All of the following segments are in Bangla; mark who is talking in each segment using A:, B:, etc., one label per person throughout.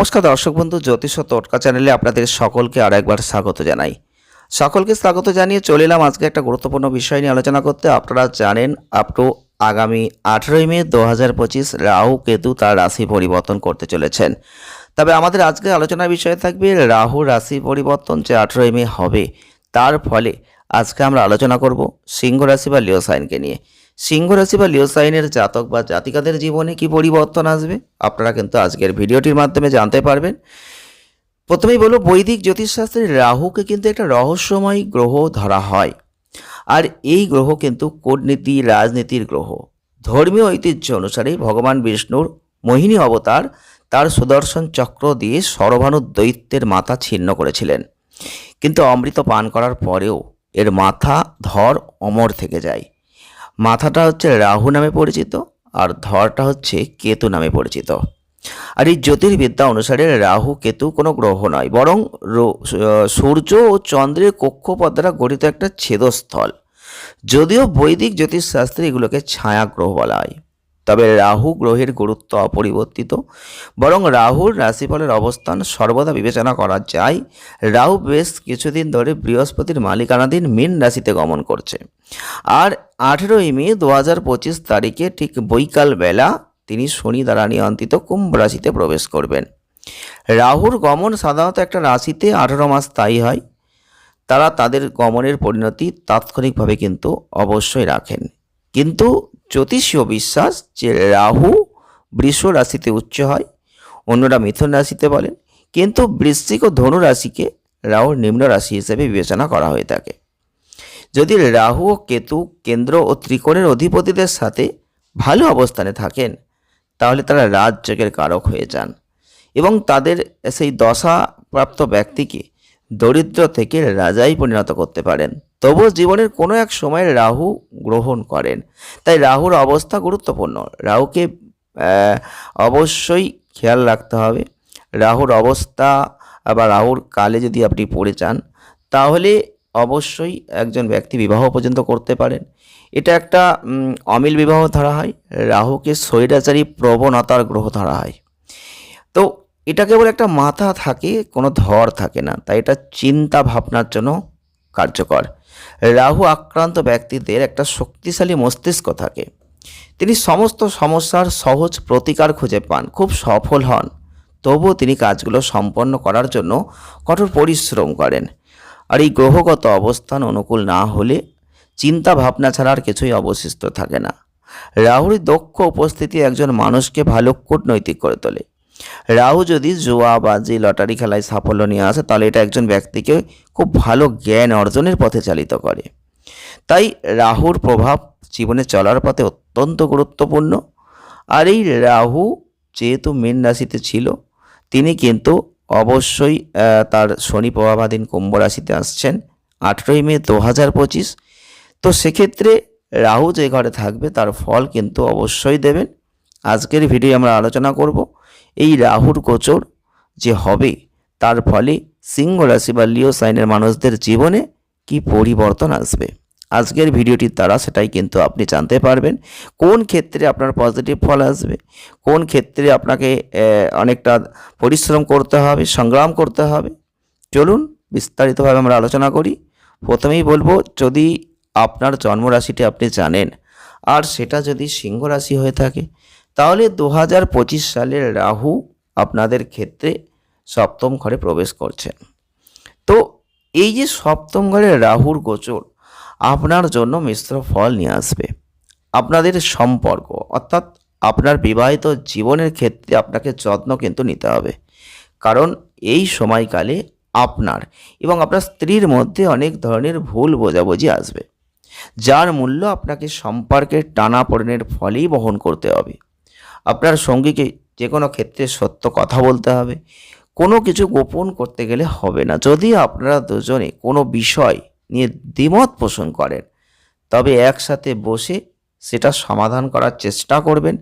A: নমস্কার দর্শক বন্ধু, জ্যোতিষ ও টোটকা চ্যানেলে আপনাদের সকলকে আর একবার স্বাগত জানাই। সকলকে স্বাগত জানিয়ে চলে এলাম আজকে একটা গুরুত্বপূর্ণ বিষয় নিয়ে আলোচনা করতে। আপনারা জানেন আপ টু আগামী আঠেরোই মে দু হাজার পঁচিশ রাহু কেতু তার রাশি পরিবর্তন করতে চলেছেন। তবে আমাদের আজকে আলোচনার বিষয় থাকবে রাহু রাশি পরিবর্তন যে আঠেরোই মে হবে, তার ফলে আজকে আমরা আলোচনা করব সিংহ রাশি বা লিও সাইনকে নিয়ে। সিংহ রাশি বা লিও সাইনের জাতক বা জাতিকাদের জীবনে কি পরিবর্তন আসবে? আপনারা কিন্তু আজকের ভিডিওটির মাধ্যমে জানতে পারবেন। প্রথমেই বলব, বৈদিক জ্যোতিষশাস্ত্রে রাহুকে কিন্তু একটা রহস্যময় গ্রহ ধরা হয়। আর এই গ্রহ কিন্তু কূটনীতি, রাজনীতির গ্রহ। ধর্মীয় ঐতিহ্য অনুসারে ভগবান বিষ্ণুর মোহিনী অবতার তার সুদর্শন চক্র দিয়ে সরভানু দৈত্যের মাথা ছিন্ন করেছিলেন। কিন্তু অমৃত পান করার পরেও এর মাথা, ধর, অমর থেকে যায়। মাথাটা হচ্ছে রাহু নামে পরিচিত আর ধরটা হচ্ছে কেতু নামে পরিচিত। আর এই জ্যোতির্বিদ্যা অনুসারে রাহু, কেতু কোনো গ্রহ নয়, বরং সূর্য ও চন্দ্রের কক্ষপথ দ্বারা গঠিত একটা ছেদস্থল। যদিও বৈদিক জ্যোতিষশাস্ত্রে এগুলোকে ছায়া গ্রহ বলা হয়। তবে রাহু গ্রহের গুরুত্ব অপরিবর্তিত। বরং রাহুর রাশিফলের অবস্থান সর্বদা বিবেচনা করা যায়। রাহু বেশ কিছুদিন ধরে বৃহস্পতির মালিকানাধীন মীন রাশিতে গমন করছে। আর আঠেরোই মে দু হাজার পঁচিশ তারিখে ঠিক বৈকাল বেলা তিনি শনি দ্বারা নিয়ন্ত্রিত কুম্ভ রাশিতে প্রবেশ করবেন। রাহুর গমন সাধারণত একটা রাশিতে আঠেরো মাস স্থায়ী হয়। তারা তাদের গমনের পরিণতি তাৎক্ষণিকভাবে কিন্তু অবশ্যই রাখেন। কিন্তু জ্যোতিষীয় বিশ্বাস যে রাহু বৃষ রাশিতে উচ্চ হয়, অন্যরা মিথুন রাশিতে বলেন, কিন্তু বৃশ্চিক ও ধনু রাশিকে রাহুর নিম্ন রাশি হিসেবে বিবেচনা করা হয়ে থাকে। যদি রাহু ও কেতু কেন্দ্র ও ত্রিকোণের অধিপতিদের সাথে ভালো অবস্থানে থাকেন, তাহলে তারা রাজযোগের কারক হয়ে যান এবং তাদের সেই দশাপ্রাপ্ত ব্যক্তিকে দরিদ্র থেকে রাজাই পরিণত করতে পারেন। তবুও জীবনের কোনো এক সময় রাহু গ্রহণ করেন। তাই রাহুর অবস্থা গুরুত্বপূর্ণ। রাহুকে অবশ্যই খেয়াল রাখতে হবে। রাহুর অবস্থা বা রাহুর কালে যদি আপনি পড়ে যান, তাহলে অবশ্যই একজন ব্যক্তি বিবাহ পর্যন্ত করতে পারেন। এটা একটা অমিল বিবাহ ধরা হয়। রাহুকে স্বৈরাচারী প্রবণতার গ্রহ ধরা হয়। তো এটা কেবল একটা মাথা থাকে, কোনো ধর থাকে না। তাই এটা চিন্তা ভাবনার জন্য কার্যকর। রাহু আক্রান্ত ব্যক্তিদের একটা শক্তিশালী মস্তিষ্ক থাকে। তিনি সমস্ত সমস্যার সহজ প্রতিকার খুঁজে পান, খুব সফল হন। তবুও তিনি কাজগুলো সম্পন্ন করার জন্য কঠোর পরিশ্রম করেন। আর এই গ্রহগত অবস্থান অনুকূল না হলে চিন্তা ভাবনা ছাড়া আর কিছুই অবশিষ্ট থাকে না। রাহুর দক্ষ উপস্থিতি একজন মানুষকে ভালো কূটনৈতিক করে তোলে। রাহু যদি জুয়া বাজি, লটারি খেলায় সাফল্য নিয়ে আসে, তাহলে এটা একজন ব্যক্তিকে খুব ভালো জ্ঞান অর্জনের পথে চালিত করে। তাই রাহুর প্রভাব জীবনে চলার পথে অত্যন্ত গুরুত্বপূর্ণ। আর এই রাহু যেহেতু মীন রাশিতে ছিল, তিনি কিন্তু অবশ্যই তার শনি প্রভাবাধীন কুম্ভ রাশিতে আসছেন আঠেরোই মে দু হাজার পঁচিশ। তো সেক্ষেত্রে রাহু যে ঘরে থাকবে, তার ফল কিন্তু অবশ্যই দেবেন। আজকের ভিডিও আমরা আলোচনা করব। এই রাহুর গোচর যে হবে, তার ফলে সিংহ রাশি বা লিও সাইনের মানুষদের জীবনে কি পরিবর্তন আসবে? আজকের ভিডিওটির দ্বারা সেটাই কিন্তু আপনি জানতে পারবেন, কোন ক্ষেত্রে আপনার পজিটিভ ফল আসবে, কোন ক্ষেত্রে আপনাকে অনেকটা পরিশ্রম করতে হবে, সংগ্রাম করতে হবে। চলুন বিস্তারিতভাবে আমরা আলোচনা করি। প্রথমেই বলব, যদি আপনার জন্মরাশিটি আপনি জানেন, আর সেটা যদি সিংহ রাশি হয়ে থাকে তাহলে দু হাজার পঁচিশ সালের রাহু আপনাদের ক্ষেত্রে সপ্তম ঘরে প্রবেশ করছেন তো এই যে সপ্তম ঘরে রাহুর গোচর, আপনার জন্য মিশ্র ফল নিয়ে আসবে। আপনাদের সম্পর্ক, অর্থাৎ আপনার বিবাহিত জীবনের ক্ষেত্রে আপনাকে যত্ন কিন্তু নিতে হবে। কারণ এই সময়কালে আপনার এবং আপনার স্ত্রীর মধ্যে অনেক ধরনের ভুল বোঝাবুঝি আসবে, যার মূল্য আপনাকে সম্পর্কের টানাপোড়েনের ফলেই বহন করতে হবে। আপনার সঙ্গীকে যে কোনো ক্ষেত্রে সত্য কথা বলতে হবে। কোনো কিছু গোপন করতে গেলে হবে না। যদি আপনারা দুজনে কোনো বিষয় নিয়ে দ্বিমত পোষণ করেন, তবে একসাথে বসে সেটা সমাধান করার চেষ্টা করবেন।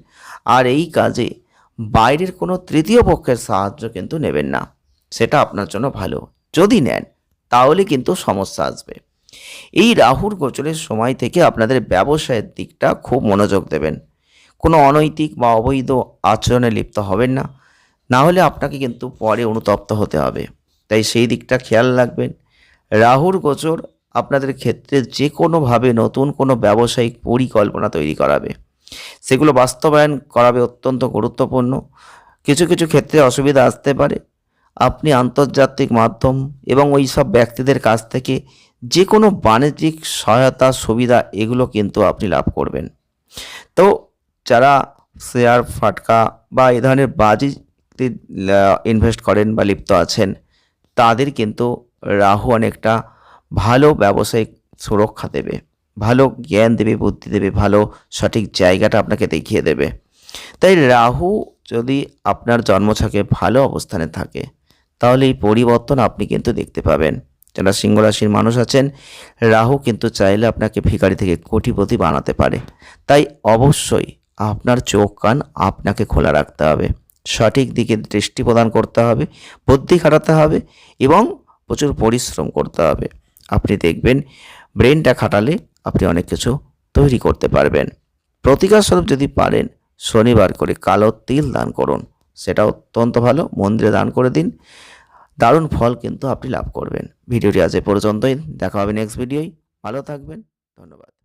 A: আর এই কাজে বাইরের কোনো তৃতীয় পক্ষের সাহায্য কিন্তু নেবেন না। সেটা আপনার জন্য ভালো। যদি নেন, তাহলে কিন্তু সমস্যা আসবে। এই রাহুর গোচরের সময় থেকে আপনাদের ব্যবসায়ের দিকটা খুব মনোযোগ দেবেন। কোনো অনৈতিক বা অবৈধ আচরণে লিপ্ত হবেন না। না হলে আপনাকে কিন্তু পরে অনুতপ্ত হতে হবে। তাই সেই দিকটা খেয়াল রাখবেন। রাহুর গোচর আপনাদের ক্ষেত্রে যে কোনোভাবে নতুন কোনো ব্যবসায়িক পরিকল্পনা তৈরি করাবে। সেগুলো বাস্তবায়ন করাবে অত্যন্ত গুরুত্বপূর্ণ। কিছু কিছু ক্ষেত্রে অসুবিধা আসতে পারে। আপনি আন্তর্জাতিক মাধ্যম এবং ওই সব ব্যক্তিদের কাছ থেকে যে কোনো বাণিজ্যিক সহায়তা, সুবিধা এগুলো কিন্তু আপনি লাভ করবেন। তো যারা শেয়ার, ফাটকা বা এই ধরনের বাজি ইনভেস্ট করেন বা লিপ্ত আছেন, তাদের কিন্তু রাহু অনেকটা ভালো ব্যবসায়িক সুরক্ষা দেবে, ভালো জ্ঞান দেবে, বুদ্ধি দেবে, ভালো সঠিক জায়গাটা আপনাকে দেখিয়ে দেবে। তাই রাহু যদি আপনার জন্মছকে ভালো অবস্থানে থাকে, তাহলে এই পরিবর্তন আপনি কিন্তু দেখতে পাবেন। যারা সিংহ রাশির মানুষ আছেন, রাহু কিন্তু চাইলে আপনাকে ভিখারি থেকে কোটিপতি বানাতে পারে। তাই অবশ্যই আপনার চোখ কান আপনাকে খোলা রাখতে হবে। সঠিক দিকে দৃষ্টি প্রদান করতে হবে, বুদ্ধি খাটাতে হবে এবং প্রচুর পরিশ্রম করতে হবে। আপনি দেখবেন ব্রেনটা খাটালে আপনি অনেক কিছু তৈরি করতে পারবেন। প্রতিকার স্বরূপ যদি পারেন, শনিবার করে কালো তিল দান করুন। সেটা অত্যন্ত ভালো, মন্দিরে দান করে দিন। দারুণ ফল কিন্তু আপনি লাভ করবেন। ভিডিওটি আজ এ পর্যন্তই। দেখা হবে নেক্সট ভিডিওয় ভালো থাকবেন। ধন্যবাদ।